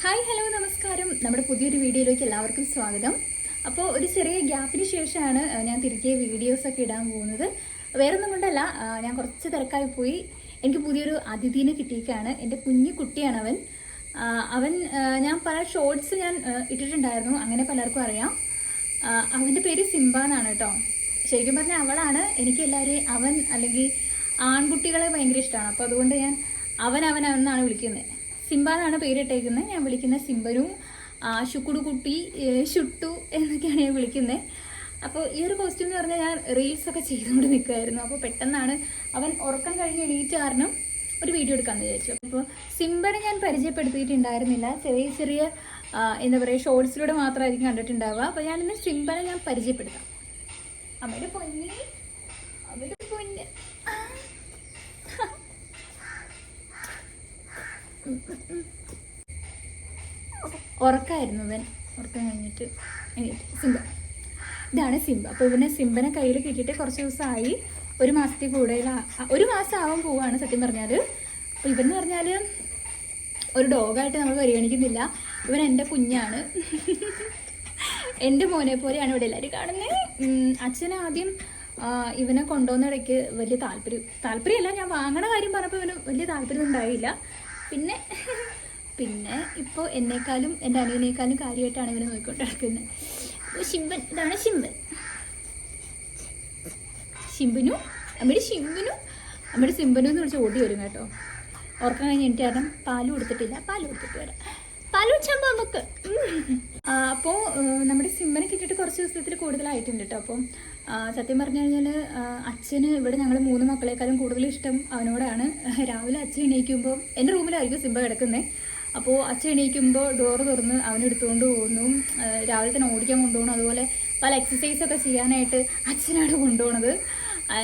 Hi hello നമസ്കാരം. നമ്മുടെ പുതിയൊരു വീഡിയോയിലേക്ക് എല്ലാവർക്കും സ്വാഗതം. അപ്പോൾ ഒരു ചെറിയ ഗ്യാപ്പിന് ശേഷമാണ് ഞാൻ തിരികെ വീഡിയോസൊക്കെ ഇടാൻ പോകുന്നത്. വേറെ ഒന്നും കൊണ്ടല്ല ഞാൻ കുറച്ച് തിരക്കായി പോയി. എനിക്ക് പുതിയൊരു അതിഥീനെ കിട്ടിയേക്കാണ് എന്റെ കുഞ്ഞു കുട്ടിയാണ് അവൻ. അവൻ ഞാൻ പല ഷോർട്സ് ഞാൻ ഇട്ടിട്ടുണ്ടായിരുന്നു. അങ്ങനെ പലർക്കും അറിയാം. അവന്റെ പേര് സിംബ എന്നാണ് കേട്ടോ. ശരിക്കും പറഞ്ഞാൽ അവളാണ്. എനിക്ക് എല്ലാവരെയും അവൻ അല്ലെങ്കിൽ ആൺകുട്ടികളെ ഭയങ്കര ഇഷ്ടമാണ്. അപ്പോൾ അതുകൊണ്ട് ഞാൻ അവൻ അവൻ എന്നാണ് വിളിക്കുന്നത്. സിംബ എന്നാണ് പേരിട്ടേക്കുന്നത് ഞാൻ വിളിക്കുന്ന സിംബരും ആ, ശുക്കുടു കുട്ടി ഏ, ഷുട്ടു എന്നൊക്കെയാണ് ഞാൻ വിളിക്കുന്നത് അപ്പോൾ ഈ ഒരു കോസ്റ്റ്യൂം എന്ന് പറഞ്ഞാൽ ഞാൻ റീൽസ് ഒക്കെ ചെയ്തുകൊണ്ട് നിൽക്കുമായിരുന്നു അപ്പോൾ പെട്ടെന്നാണ് അവൻ ഉറക്കം കഴിഞ്ഞ് എണീറ്റ് കാരണം ഒരു വീഡിയോ എടുക്കാമെന്ന് വിചാരിച്ചു. അപ്പോൾ സിംബനെ ഞാൻ പരിചയപ്പെടുത്തിയിട്ടുണ്ടായിരുന്നില്ല. ചെറിയ ചെറിയ എന്താ പറയുക ഷോർട്സിലൂടെ മാത്രമായിരിക്കും കണ്ടിട്ടുണ്ടാവുക. അപ്പോൾ ഞാനിന്ന് സിംബനെ ഞാൻ പരിചയപ്പെടുത്താം. അവരുടെ പൊന്നി അവരുടെ പൊന്ന്. ഉറക്കായിരുന്നു ഇവൻ ഉറക്കം കഴിഞ്ഞിട്ട്. സിംബ. ഇതാണ് സിംബ. അപ്പോൾ ഇവനെ സിംബനെ കയ്യിൽ കിട്ടിയിട്ട് കുറച്ച് ദിവസമായി. ഒരു മാസത്തിൽ കൂടുതൽ ഒരു മാസം ആവാൻ പോവാണ് സത്യം പറഞ്ഞാൽ അപ്പോൾ ഇവൻ എന്ന് പറഞ്ഞാൽ ഒരു ഡോഗായിട്ട് നമ്മൾ പരിഗണിക്കുന്നില്ല. ഇവൻ എന്റെ കുഞ്ഞാണ്. എന്റെ മോനെ പോലെയാണ് ഇവിടെ എല്ലാവരും കാണുന്നത് അച്ഛൻ ആദ്യം ഇവനെ കൊണ്ടുവന്ന ഇടയ്ക്ക് വലിയ താല്പര്യം താല്പര്യമല്ല ഞാൻ വാങ്ങണ കാര്യം പറഞ്ഞപ്പോൾ ഇവന് വലിയ താല്പര്യം ഉണ്ടായില്ല. പിന്നെ പിന്നെ ഇപ്പോൾ എന്നേക്കാളും എന്റെ അനിയനേക്കാളും കാര്യമായിട്ടാണ് ഇവനെ നോക്കിക്കൊണ്ട് നടക്കുന്നത്. അപ്പോൾ ശിംബൻ ഇതാണ് ശിംബൻ ശിമ്പനു നമ്മുടെ ശിമ്പനു നമ്മുടെ സിമ്പനു എന്ന് വിളിച്ച് ഓടി വരും കേട്ടോ. ഓർക്കാൻ കഴിഞ്ഞ് കാരണം പാൽ കൊടുത്തിട്ടില്ല. പാൽ കൊടുത്തിട്ട് വരാം. പാൽ കുടിച്ചാൽ നമുക്ക്. അപ്പോൾ നമ്മുടെ സിമ്മനെ കിട്ടിയിട്ട് കുറച്ച് ദിവസത്തിൽ കൂടുതലായിട്ടുണ്ട് കേട്ടോ അപ്പം സത്യം പറഞ്ഞു കഴിഞ്ഞാൽ അച്ഛന് ഇവിടെ ഞങ്ങൾ മൂന്ന് മക്കളെക്കാളും കൂടുതൽ ഇഷ്ടം അവനോടാണ്. രാവിലെ അച്ഛൻ എണീക്കുമ്പോൾ എന്റെ റൂമിലായിരിക്കും സിംബ കിടക്കുന്നത് അപ്പോൾ അച്ഛൻ എണീക്കുമ്പോൾ ഡോറ് തുറന്ന് അവനെടുത്തുകൊണ്ട് പോകുന്നു. രാവിലെ തന്നെ ഓടിക്കാൻ കൊണ്ടുപോകണം. അതുപോലെ പല എക്സസൈസ് ഒക്കെ ചെയ്യാനായിട്ട് അച്ഛനാണ് കൊണ്ടുപോകുന്നത്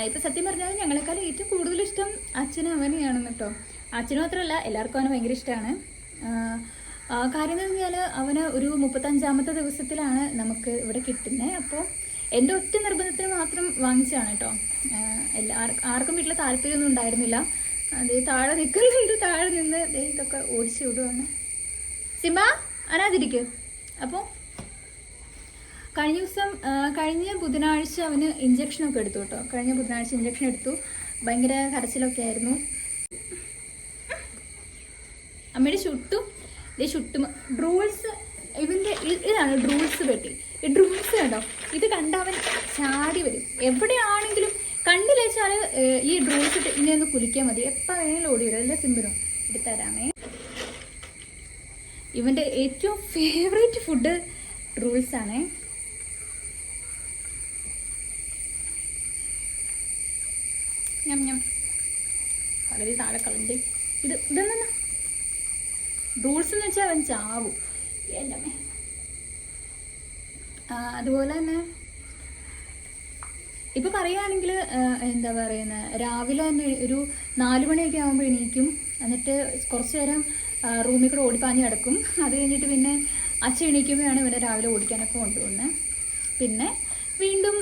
ഇപ്പം സത്യം പറഞ്ഞാൽ ഞങ്ങളെക്കാൾ ഏറ്റവും കൂടുതൽ ഇഷ്ടം അച്ഛനും അവനെയാണെന്ന് കേട്ടോ അച്ഛന് മാത്രമല്ല എല്ലാവർക്കും അവന് ഭയങ്കര ഇഷ്ടമാണ് കാര്യം എന്ന് പറഞ്ഞാൽ അവന് ഒരു മുപ്പത്തഞ്ചാമത്തെ ദിവസത്തിലാണ് നമുക്ക് ഇവിടെ കിട്ടുന്നത് അപ്പോൾ എന്റെ ഒറ്റ നിർബന്ധത്തിന് മാത്രം വാങ്ങിച്ചതാണ് കേട്ടോ. എല്ലാ ആർക്കും വീട്ടിൽ താല്പര്യമൊന്നും ഉണ്ടായിരുന്നില്ല. അതേ താഴെ നിൽക്കുന്നുണ്ട് താഴെ നിന്ന് ഇതൊക്കെ ഓടിച്ചു വിടുവാണ്. സിംബ അനാതിരിക്കും അപ്പോൾ കഴിഞ്ഞ ദിവസം കഴിഞ്ഞ ബുധനാഴ്ച അവന് ഇഞ്ചക്ഷനൊക്കെ എടുത്തു കേട്ടോ. കഴിഞ്ഞ ബുധനാഴ്ച ഇഞ്ചക്ഷൻ എടുത്തു. ഭയങ്കര കരച്ചിലൊക്കെ ആയിരുന്നു. അമ്മയുടെ ചുട്ടു ഇതേ ചുട്ടും ഡ്രൂൾസ് ഇവന്റെ ഇതാണ് ഡ്രൂൾസ് പെട്ടി. ഈ ഡ്രൂൾസ് കണ്ടോ? ഇത് കണ്ടവൻ ചാടി വരും. എവിടെയാണെങ്കിലും കണ്ടില്ലെച്ചാൽ ഈ ഡ്രൂൾസ് ഇട്ട് ഇങ്ങനെ ഒന്ന് കുലിക്കാൻ മതി. എപ്പോൾ വേണേലും ഓടി വരും. അല്ലേ സിമ്പിളും എടുത്തരാമേ ഇവന്റെ ഏറ്റവും ഫേവറേറ്റ് ഫുഡ് ഡ്രൂൾസ് ആണ്. ഞം ഞം. കളരി താഴെ കളണ്ട് ഇത് ഇതെന്നാ റൂൾസ് എന്ന് വെച്ചാൽ അവൻ ചാവും. എന്റെ അതുപോലെ തന്നെ ഇപ്പൊ പറയുകയാണെങ്കിൽ എന്താ പറയുന്നത് രാവിലെ തന്നെ ഒരു നാല് മണിയൊക്കെ ആകുമ്പോൾ എണീക്കും. എന്നിട്ട് കുറച്ചു നേരം റൂമിൽ കൂടെ ഓടിപ്പാഞ്ഞ് കിടക്കും അത് കഴിഞ്ഞിട്ട് പിന്നെ അച്ഛൻ എണീക്കുമ്പോഴാണ് ഇവനെ രാവിലെ ഓടിക്കാനൊക്കെ കൊണ്ടുപോകുന്നത് പിന്നെ വീണ്ടും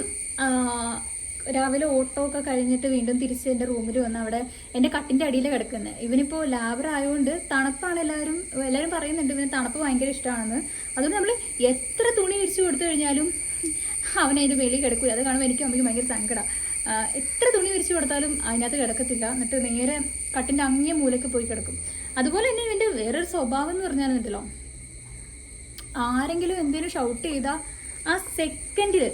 രാവിലെ ഓട്ടോ ഒക്കെ കഴിഞ്ഞിട്ട് വീണ്ടും തിരിച്ച് എന്റെ റൂമിൽ വന്ന് അവിടെ എന്റെ കട്ടിന്റെ അടിയിൽ കിടക്കുന്നത് ഇവനിപ്പോൾ ലാബർ ആയതുകൊണ്ട് തണുപ്പാണ് എല്ലാവരും എല്ലാവരും പറയുന്നുണ്ട് ഇവന് തണുപ്പ് ഭയങ്കര ഇഷ്ടമാണെന്ന് അതുകൊണ്ട് നമ്മൾ എത്ര തുണി വിരിച്ചു കൊടുത്തു കഴിഞ്ഞാലും അവൻ അതിന്റെ വെളിയിൽ കിടക്കില്ല അത് കാണുമ്പോൾ എനിക്ക് അമ്മയ്ക്ക് ഭയങ്കര സങ്കടം. എത്ര തുണി വിരിച്ചു കൊടുത്താലും അതിനകത്ത് കിടക്കത്തില്ല. എന്നിട്ട് നേരെ കട്ടിന്റെ അങ്ങേ മൂലയ്ക്ക് പോയി കിടക്കും. അതുപോലെ തന്നെ ഇവന്റെ വേറൊരു സ്വഭാവം എന്ന് പറഞ്ഞാൽ ഉണ്ടല്ലോ. ആരെങ്കിലും എന്തെങ്കിലും ഷൗട്ട് ചെയ്താൽ ആ സെക്കൻഡിൽ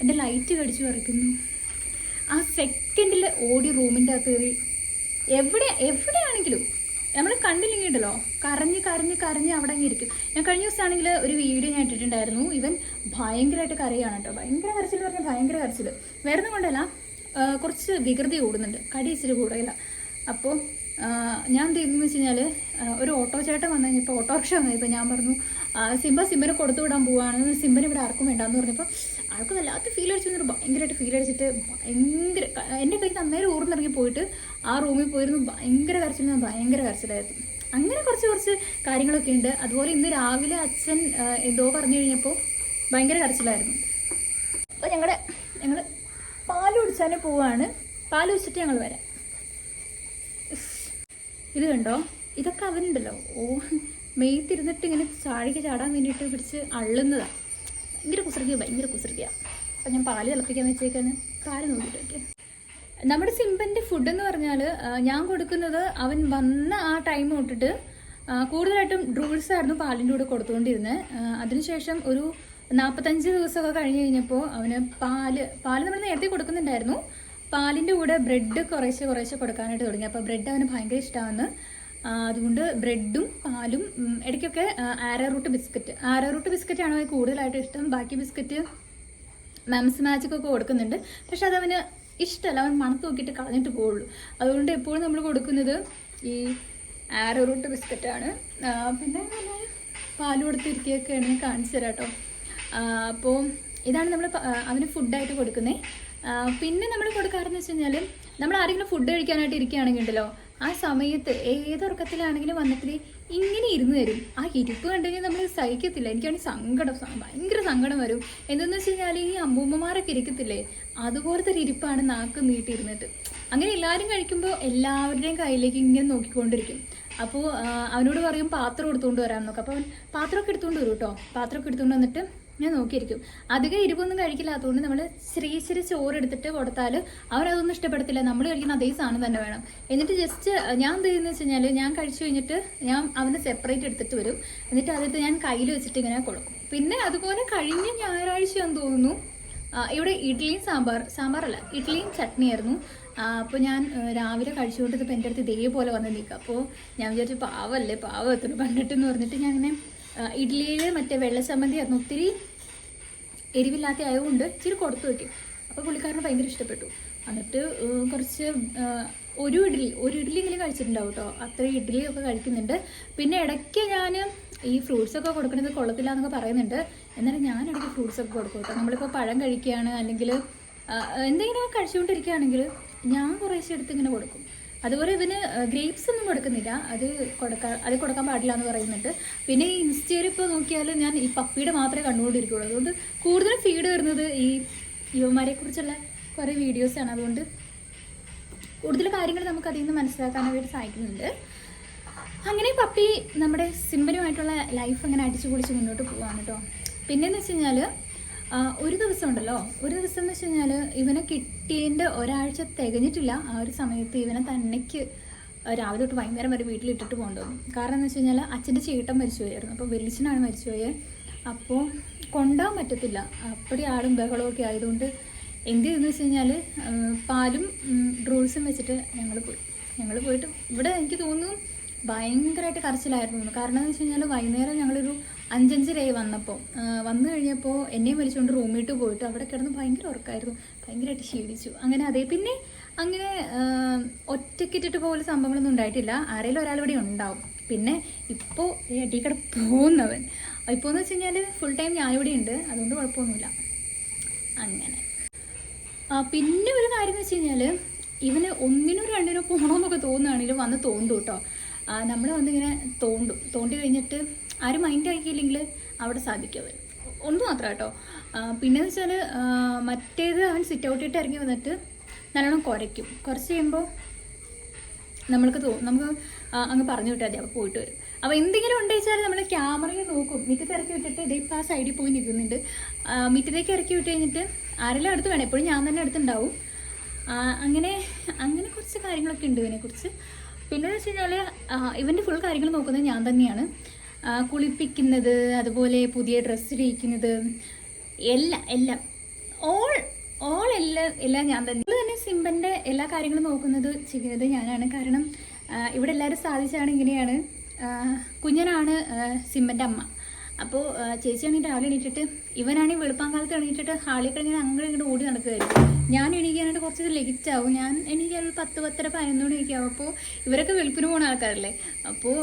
എന്റെ ലൈറ്റ് കടിച്ചു പറിക്കുന്നു. ആ സെക്കൻഡിൽ ഓടി റൂമിന്റെ അകത്ത് കയറി. എവിടെ എവിടെയാണെങ്കിലും നമ്മൾ കണ്ടില്ലെങ്കിൽ ഉണ്ടല്ലോ കരഞ്ഞ് കരഞ്ഞ് കരഞ്ഞ് അവിടെ അങ്ങ് ഇരിക്കും. ഞാൻ കഴിഞ്ഞ ദിവസമാണെങ്കിൽ ഒരു വീഡിയോ ഞാൻ ഇട്ടിട്ടുണ്ടായിരുന്നു. ഇവൻ ഭയങ്കരമായിട്ട് കരയാണ് കേട്ടോ. ഭയങ്കര കരച്ചിൽ പറഞ്ഞാൽ ഭയങ്കര കരച്ചിൽ വരുന്ന കൊണ്ടല്ല. കുറച്ച് വികൃതി കൂടുന്നുണ്ട്. കടി ഇച്ചിരി കൂടുതല. അപ്പോൾ ഞാൻ എന്ത് ചെയ്തെന്ന് വെച്ച് കഴിഞ്ഞാൽ ഒരു ഓട്ടോ ചേട്ടൻ വന്നു കഴിഞ്ഞപ്പോൾ ഓട്ടോറിക്ഷ വന്നു കഴിഞ്ഞപ്പോൾ ഞാൻ പറഞ്ഞു സിംബ സിംബനെ കൊടുത്തു വിടാൻ പോവാണ്. സിംബന് ഇവിടെ ആർക്കും വേണ്ടാന്ന് പറഞ്ഞപ്പോൾ ആൾക്ക് വല്ലാത്ത ഫീൽ അടിച്ചു എന്നിട്ട് ഭയങ്കരമായിട്ട് ഫീൽ അടിച്ചിട്ട് ഭയങ്കര എന്റെ കയ്യിൽ അന്നേരം ഊർന്നിറങ്ങി പോയിട്ട് ആ റൂമിൽ പോയിരുന്നു ഭയങ്കര കരച്ചിൽ ഭയങ്കര കരച്ചിലായിരുന്നു. അങ്ങനെ കുറച്ച് കുറച്ച് കാര്യങ്ങളൊക്കെ ഉണ്ട്. അതുപോലെ ഇന്ന് രാവിലെ അച്ഛൻ എന്തോ പറഞ്ഞു കഴിഞ്ഞപ്പോൾ ഭയങ്കര കരച്ചിലായിരുന്നു. അപ്പോൾ ഞങ്ങളുടെ ഞങ്ങൾ പാൽ കുടിച്ചാൽ പോവാണ്. പാൽ കുടിച്ചിട്ട് ഞങ്ങൾ വരാം. ഇത് കണ്ടോ? ഇതൊക്കെ അവനുണ്ടല്ലോ. ഓ മെയ്ത്തിരുന്നിട്ട് ഇങ്ങനെ ചാഴിക്ക് ചാടാൻ വേണ്ടിയിട്ട് പിടിച്ച് അള്ളുന്നതാണ് ഭയങ്കര കുസൃതിയാണ് ഭയങ്കര കുസൃതിയാണ് അപ്പം ഞാൻ പാൽ തിളപ്പിക്കാൻ വെച്ചേക്കാണ്. പാൽ നോക്കിയിട്ട് നമ്മുടെ സിമ്പന്റെ ഫുഡ് എന്ന് പറഞ്ഞാൽ ഞാൻ കൊടുക്കുന്നത് അവൻ വന്ന ആ ടൈം തൊട്ടിട്ട് കൂടുതലായിട്ടും ഡ്രൂൾസ് ആയിരുന്നു പാലിന്റെ കൂടെ കൊടുത്തുകൊണ്ടിരുന്നത് അതിനുശേഷം ഒരു നാൽപ്പത്തഞ്ച് ദിവസമൊക്കെ കഴിഞ്ഞ് കഴിഞ്ഞപ്പോൾ അവന് പാൽ പാൽ നമ്മൾ നേരത്തെ കൊടുക്കുന്നുണ്ടായിരുന്നു. പാലിന്റെ കൂടെ ബ്രെഡ് കുറേശ്ശെ കുറേശ്ശെ കൊടുക്കാനായിട്ട് തുടങ്ങി. അപ്പോൾ ബ്രെഡ് അവന് ഭയങ്കര ഇഷ്ടമാണ് അതുകൊണ്ട് ബ്രെഡും പാലും ഇടയ്ക്കൊക്കെ ആരാറൂട്ട് ബിസ്ക്കറ്റ് ആരാറൂട്ട് ബിസ്ക്കറ്റ് ആണ് കൂടുതലായിട്ട് ഇഷ്ടം. ബാക്കി ബിസ്ക്കറ്റ് മാംസ് മാജിക് ഒക്കെ കൊടുക്കുന്നുണ്ട്. പക്ഷെ അതവന് ഇഷ്ടമല്ല അവൻ മണത്ത് നോക്കിയിട്ട് കളഞ്ഞിട്ട് പോവുള്ളൂ. അതുകൊണ്ട് എപ്പോഴും നമ്മൾ കൊടുക്കുന്നത് ഈ ആരോറൂട്ട് ബിസ്ക്കറ്റാണ് പിന്നെ പാൽ കൊടുത്തിരിക്കുകയൊക്കെ ആണെങ്കിൽ കാണിച്ചു തരാം കേട്ടോ. അപ്പോൾ ഇതാണ് നമ്മൾ അവന് ഫുഡായിട്ട് കൊടുക്കുന്നത് പിന്നെ നമ്മൾ കൊടുക്കാറെന്ന് വെച്ച് കഴിഞ്ഞാൽ നമ്മൾ ആരെങ്കിലും ഫുഡ് കഴിക്കാനായിട്ട് ഇരിക്കുകയാണെങ്കിൽ ഉണ്ടല്ലോ ആ സമയത്ത് ഏതുറക്കത്തിലാണെങ്കിലും വന്നിട്ട് ഇങ്ങനെ ഇരുന്ന് തരും. ആ ഇരിപ്പ് കണ്ടു കഴിഞ്ഞാൽ നമ്മൾ സഹിക്കത്തില്ല. എനിക്കാണെങ്കിൽ സങ്കടം ഭയങ്കര സങ്കടം വരും. എന്തെന്ന് വെച്ച് കഴിഞ്ഞാൽ ഈ അമ്മൂമ്മമാരൊക്കെ ഇരിക്കത്തില്ലേ? അതുപോലത്തെ ഒരു ഇരിപ്പാണ് നാക്ക് നീട്ടിയിരുന്നിട്ട്. അങ്ങനെ എല്ലാവരും കഴിക്കുമ്പോൾ എല്ലാവരുടെയും കയ്യിലേക്ക് ഇങ്ങനെ നോക്കിക്കൊണ്ടിരിക്കും. അപ്പോൾ അവനോട് പറയും പാത്രം എടുത്തുകൊണ്ട് വരാൻ നോക്കാം അപ്പോൾ അവൻ പാത്രമൊക്കെ എടുത്തുകൊണ്ട് വരും കേട്ടോ പാത്രമൊക്കെ എടുത്തുകൊണ്ട് വന്നിട്ട് ഞാൻ നോക്കിയിരിക്കും. അധികം എരിവൊന്നും കഴിക്കില്ലാത്തതുകൊണ്ട് നമ്മൾ ശ്രീ ശ്രീ ചോറ് എടുത്തിട്ട് കൊടുത്താൽ അവരതൊന്നും ഇഷ്ടപ്പെടത്തില്ല. നമ്മൾ കഴിക്കുന്ന അതേ സാധനം തന്നെ വേണം. എന്നിട്ട് ജസ്റ്റ് ഞാൻ എന്ത് ചെയ്യുന്നത് വെച്ച് കഴിഞ്ഞാൽ ഞാൻ കഴിച്ചു കഴിഞ്ഞിട്ട് ഞാൻ അവന് സെപ്പറേറ്റ് എടുത്തിട്ട് വരും. എന്നിട്ട് അതിട്ട് ഞാൻ കയ്യിൽ വെച്ചിട്ട് ഇങ്ങനെ കൊടുക്കും. പിന്നെ അതുപോലെ കഴിഞ്ഞ ഞായറാഴ്ച ഞാൻ തോന്നുന്നു ഇവിടെ ഇഡ്ഡലിയും സാമ്പാർ സാമ്പാറല്ല ഇഡ്ഡലിയും ചട്നിയായിരുന്നു. അപ്പോൾ ഞാൻ രാവിലെ രാവിലെ കഴിച്ചുകൊണ്ടിരുന്നപ്പോൾ എന്റെ അടുത്ത് ഇതേപോലെ വന്ന് നിൽക്കുക അപ്പോൾ ഞാൻ വിചാരിച്ചു പാവല്ലേ പാവം എത്ര കണ്ടിട്ടെന്ന് പറഞ്ഞിട്ട് ഞാൻ ഇങ്ങനെ ഇഡ്ഡലിയിൽ മറ്റേ വെള്ളച്ചമ്മന്തി ആയിരുന്നു. ഒത്തിരി എരിവില്ലാത്ത ആയതുകൊണ്ട് ഇച്ചിരി കൊടുത്തു വയ്ക്കും അപ്പോൾ പുള്ളിക്കാരന് ഭയങ്കര ഇഷ്ടപ്പെട്ടു. എന്നിട്ട് കുറച്ച് ഒരു ഇഡ്ഡലി ഒരു ഇഡ്ഡലി എങ്കിലും കഴിച്ചിട്ടുണ്ടാവും കേട്ടോ അത്ര ഇഡ്ഡലിയൊക്കെ കഴിക്കുന്നുണ്ട്. പിന്നെ ഇടയ്ക്ക് ഞാൻ ഈ ഫ്രൂട്ട്സ് ഒക്കെ കൊടുക്കുന്നത് കൊള്ളത്തില്ല എന്നൊക്കെ പറയുന്നുണ്ട്. എന്നാലും ഞാൻ ഇടയ്ക്ക് ഫ്രൂട്ട്സ് ഒക്കെ കൊടുക്കും കേട്ടോ നമ്മളിപ്പോൾ പഴം കഴിക്കുകയാണ് അല്ലെങ്കിൽ എന്തെങ്കിലും കഴിച്ചുകൊണ്ടിരിക്കുകയാണെങ്കിൽ ഞാൻ കുറേശ്ശെ എടുത്ത് ഇങ്ങനെ കൊടുക്കും. അതുപോലെ ഇവന് ഗ്രേപ്സ് ഒന്നും കൊടുക്കുന്നില്ല. അത് കൊടുക്കാൻ അത് കൊടുക്കാൻ പാടില്ല എന്ന് പറയുന്നുണ്ട്. പിന്നെ ഈ ഇൻസ്റ്റയിൽ ഇപ്പോൾ നോക്കിയാൽ ഞാൻ ഈ പപ്പിയുടെ മാത്രമേ കണ്ടുകൊണ്ടിരിക്കുകയുള്ളൂ അതുകൊണ്ട് കൂടുതലും ഫീഡ് വരുന്നത് ഈ യുവമാരെ കുറിച്ചുള്ള കുറേ വീഡിയോസാണ് അതുകൊണ്ട് കൂടുതൽ കാര്യങ്ങൾ നമുക്ക് അതിൽ നിന്ന് മനസ്സിലാക്കാനായിട്ട് സഹായിക്കുന്നുണ്ട് അങ്ങനെ പപ്പി നമ്മുടെ സിമ്പനുമായിട്ടുള്ള ലൈഫ് അങ്ങനെ അടിച്ചു പൊളിച്ച് മുന്നോട്ട് പോവാണ് കേട്ടോ പിന്നെന്ന് വെച്ച് കഴിഞ്ഞാൽ ഒരു ദിവസം ഉണ്ടല്ലോ. ഒരു ദിവസം എന്ന് വെച്ച് കഴിഞ്ഞാൽ ഇവനെ കിട്ടിയതിന്റെ ഒരാഴ്ച തികഞ്ഞിട്ടില്ല. ആ ഒരു സമയത്ത് ഇവനെ തന്നെക്ക് രാവിലെ തൊട്ട് വൈകുന്നേരം വരെ വീട്ടിലിട്ടിട്ട് പോകേണ്ടി വന്നു. കാരണം എന്ന് വെച്ച് കഴിഞ്ഞാൽ അച്ഛന്റെ ചേട്ടൻ മരിച്ചുപോയായിരുന്നു. അപ്പോൾ വെളിച്ചനാണ് മരിച്ചുപോയത് അപ്പോൾ കൊണ്ടുപോകാൻ പറ്റത്തില്ല. അപ്പടി ആടും ഒക്കെ ആയതുകൊണ്ട് എന്ത് ചെയ്തെന്ന് വെച്ച് കഴിഞ്ഞാൽ പാലും ഡ്രൂൾസും വെച്ചിട്ട് ഞങ്ങൾ പോയി. ഞങ്ങൾ പോയിട്ട് ഇവിടെ എനിക്ക് തോന്നുന്നു ഭയങ്കരമായിട്ട് കരച്ചിലായിരുന്നു. കാരണം എന്ന് വെച്ച് കഴിഞ്ഞാൽ വൈകുന്നേരം ഞങ്ങളൊരു അഞ്ചഞ്ചരയായി വന്നപ്പോൾ വന്നു കഴിഞ്ഞപ്പോൾ എന്നെയും വലിച്ചുകൊണ്ട് റൂമിട്ട് പോയിട്ട് അവിടെ കിടന്ന് ഭയങ്കര ഉറക്കായിരുന്നു. ഭയങ്കരമായിട്ട് ക്ഷീണിച്ചു. അങ്ങനെ അതേ പിന്നെ അങ്ങനെ ഒറ്റക്കിട്ടിട്ട് പോലെ സംഭവങ്ങളൊന്നും ഉണ്ടായിട്ടില്ല. ആരെങ്കിലും ഒരാൾ ഇവിടെ ഉണ്ടാവും. പിന്നെ ഇപ്പോൾ അടിക്കട പോകുന്നവൻ. ഇപ്പോൾ എന്ന് വെച്ച് കഴിഞ്ഞാൽ ഫുൾ ടൈം ഞാനിവിടെ ഉണ്ട്. അതുകൊണ്ട് കുഴപ്പമൊന്നുമില്ല. അങ്ങനെ. പിന്നെ ഒരു കാര്യം എന്ന് വെച്ച് കഴിഞ്ഞാൽ ഇവന് ഒന്നിനോ രണ്ടിനോ പോകണമെന്നൊക്കെ തോന്നുകയാണെങ്കിലും വന്ന് തോണ്ടും കേട്ടോ നമ്മൾ വന്നിങ്ങനെ തോണ്ടും. തോണ്ടി കഴിഞ്ഞിട്ട് ആരും മൈൻഡ് ആക്കിയില്ലെങ്കിൽ അവിടെ സാധിക്കും ഒന്ന് മാത്രം കേട്ടോ. പിന്നെന്ന് വെച്ചാൽ മറ്റേത് അവൻ സിറ്റ് ഔട്ട് ഔട്ടിട്ട് ഇറങ്ങി വന്നിട്ട് നല്ലോണം കുരയ്ക്കും. കുറച്ച് കഴിയുമ്പോൾ നമ്മൾക്ക് തോന്നും നമുക്ക് അങ്ങ് പറഞ്ഞു വിട്ടാൽ മതി അപ്പോൾ പോയിട്ട് വരും. അപ്പോൾ എന്തെങ്കിലും ഉണ്ടെന്ന് വെച്ചാൽ നമ്മൾ ക്യാമറയിൽ നോക്കും. മിറ്റത്ത് ഇറക്കി വിട്ടിട്ട് ഇതേ ഇപ്പോൾ ആ സൈഡിൽ പോയി നിൽക്കുന്നുണ്ട്. മിറ്റത്തേക്ക് ഇറക്കി വിട്ട് കഴിഞ്ഞിട്ട് ആരെല്ലാം അടുത്ത് വേണം? എപ്പോഴും ഞാൻ തന്നെ അടുത്തുണ്ടാവും. അങ്ങനെ അങ്ങനെ കുറച്ച് കാര്യങ്ങളൊക്കെ ഉണ്ട് ഇതിനെക്കുറിച്ച്. പിന്നെ എന്ന് വെച്ച് കഴിഞ്ഞാൽ ഇവന്റെ ഫുൾ കാര്യങ്ങൾ നോക്കുന്നത് ഞാൻ തന്നെയാണ്. കുളിപ്പിക്കുന്നത് അതുപോലെ പുതിയ ഡ്രസ്സ് ഇടിക്കുന്നത് എല്ലാം എല്ലാം ഓൾ ഓൾ എല്ലാം എല്ലാം ഞാൻ തന്നെ. തന്നെ സിമ്പന്റെ എല്ലാ കാര്യങ്ങളും നോക്കുന്നത് ചെയ്യുന്നത് ഞാനാണ്. കാരണം ഇവിടെ എല്ലാവരും സാധിച്ചാണ് ഇങ്ങനെയാണ്. കുഞ്ഞനാണ് ആ, അമ്മ. അപ്പോൾ ചേച്ചിയാണെങ്കിൽ രാവിലെ എണീറ്റിട്ട് ഇവനാണെങ്കിൽ വെളുപ്പാൻ കാലത്ത് എണീറ്റിട്ട് ഹാളിൽ കഴിഞ്ഞാൽ അങ്ങനെ ഇങ്ങോട്ട് ഓടി നടക്കുകയായിരുന്നു. ഞാൻ എണീക്കാനായിട്ട് കുറച്ച് ലേറ്റ് ആവും ഞാൻ എണീക്കാൻ ഒരു പത്ത് പത്തര പതിനൊന്ന് മണിയൊക്കെയാവും അപ്പോൾ ഇവരൊക്കെ വെളുപ്പിന് പോകുന്ന ആൾക്കാരല്ലേ? അപ്പോൾ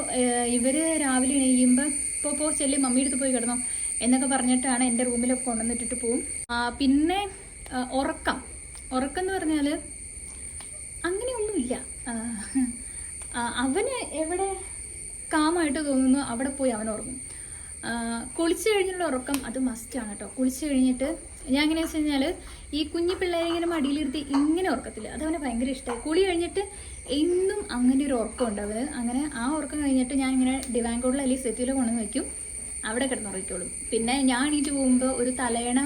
ഇവർ രാവിലെ എണീക്കുമ്പോൾ ഇപ്പോൾ പോ ചെല്ലി മമ്മിയുടെ അടുത്ത് പോയി കിടന്നോ എന്നൊക്കെ പറഞ്ഞിട്ടാണ് എന്റെ റൂമിലൊക്കെ കൊണ്ടുവന്നിട്ടിട്ട് പോവും. പിന്നെ ഉറക്കം. ഉറക്കം എന്ന് പറഞ്ഞാൽ അങ്ങനെയൊന്നുമില്ല. അവന് എവിടെ കാമായിട്ട് തോന്നുന്നു അവിടെ പോയി അവൻ ഉറങ്ങും. കുളിച്ച് കഴിഞ്ഞുള്ള ഉറക്കം അത് മസ്റ്റ് ആണ് കേട്ടോ കുളിച്ചു കഴിഞ്ഞിട്ട് ഞാൻ എങ്ങനെയാ വെച്ച് കഴിഞ്ഞാൽ ഈ കുഞ്ഞു പിള്ളേരെ ഇങ്ങനെ മടിയിലിരുത്തി ഇങ്ങനെ ഉറക്കത്തില്ല അത് അവന് ഭയങ്കര ഇഷ്ടമായി കുളി കഴിഞ്ഞിട്ട് എന്നും അങ്ങനെ ഒരു ഉറക്കം ഉണ്ട് അവന്. അങ്ങനെ ആ ഉറക്കം കഴിഞ്ഞിട്ട് ഞാൻ ഇങ്ങനെ ഡിവാങ്കോഡിൽ അല്ലെങ്കിൽ സെറ്റിലോ കൊണ്ടുവന്ന് വെക്കും. അവിടെ കിടന്നുറങ്ങിക്കോളും. പിന്നെ ഞാൻ എണീറ്റ് പോകുമ്പോൾ ഒരു തലയണ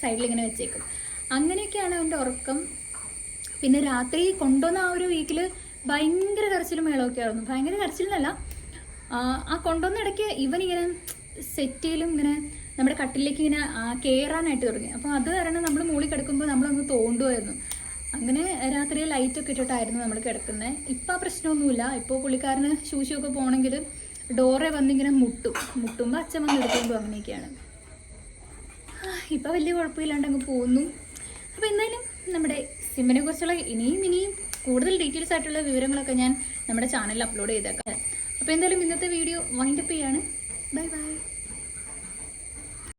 സൈഡിൽ ഇങ്ങനെ വെച്ചേക്കും. അങ്ങനെയൊക്കെയാണ് അവന്റെ ഉറക്കം. പിന്നെ രാത്രി കൊണ്ടുവന്ന ആ ഒരു വീക്കിൽ ഭയങ്കര കരച്ചിലും മേളമൊക്കെ ആയിരുന്നു. ഭയങ്കര കരച്ചിലെന്നല്ല ആ കൊണ്ടുവന്ന ഇടയ്ക്ക് ഇവനിങ്ങനെ സെറ്റിലും ഇങ്ങനെ നമ്മുടെ കട്ടിലേക്ക് ഇങ്ങനെ കയറാനായിട്ട് തുടങ്ങി. അപ്പോൾ അത് കാരണം നമ്മൾ മൂളി കിടക്കുമ്പോൾ നമ്മളൊന്ന് തോണ്ടുമായിരുന്നു അങ്ങനെ രാത്രി ലൈറ്റൊക്കെ ഇട്ടിട്ടായിരുന്നു നമ്മൾ കിടക്കുന്നത് ഇപ്പം ആ പ്രശ്നമൊന്നുമില്ല. ഇപ്പോൾ പുള്ളിക്കാരന് ശൂശിയൊക്കെ പോകണമെങ്കിൽ ഡോറെ വന്നിങ്ങനെ മുട്ടും. മുട്ടുമ്പോൾ അച്ഛൻ വന്ന് എടുക്കുമ്പോൾ അങ്ങനെയൊക്കെയാണ് ഇപ്പം വലിയ കുഴപ്പമില്ലാണ്ട് അങ്ങ് പോകുന്നു. അപ്പോൾ എന്തായാലും നമ്മുടെ സിമ്മിനെ കുറിച്ചുള്ള ഇനിയും ഇനിയും കൂടുതൽ ഡീറ്റെയിൽസ് ആയിട്ടുള്ള വിവരങ്ങളൊക്കെ ഞാൻ നമ്മുടെ ചാനലിൽ അപ്ലോഡ് ചെയ്തേക്കാം. അപ്പോൾ എന്തായാലും ഇന്നത്തെ വീഡിയോ വൈൻഡപ്പ് ചെയ്യാണ്. 拜拜。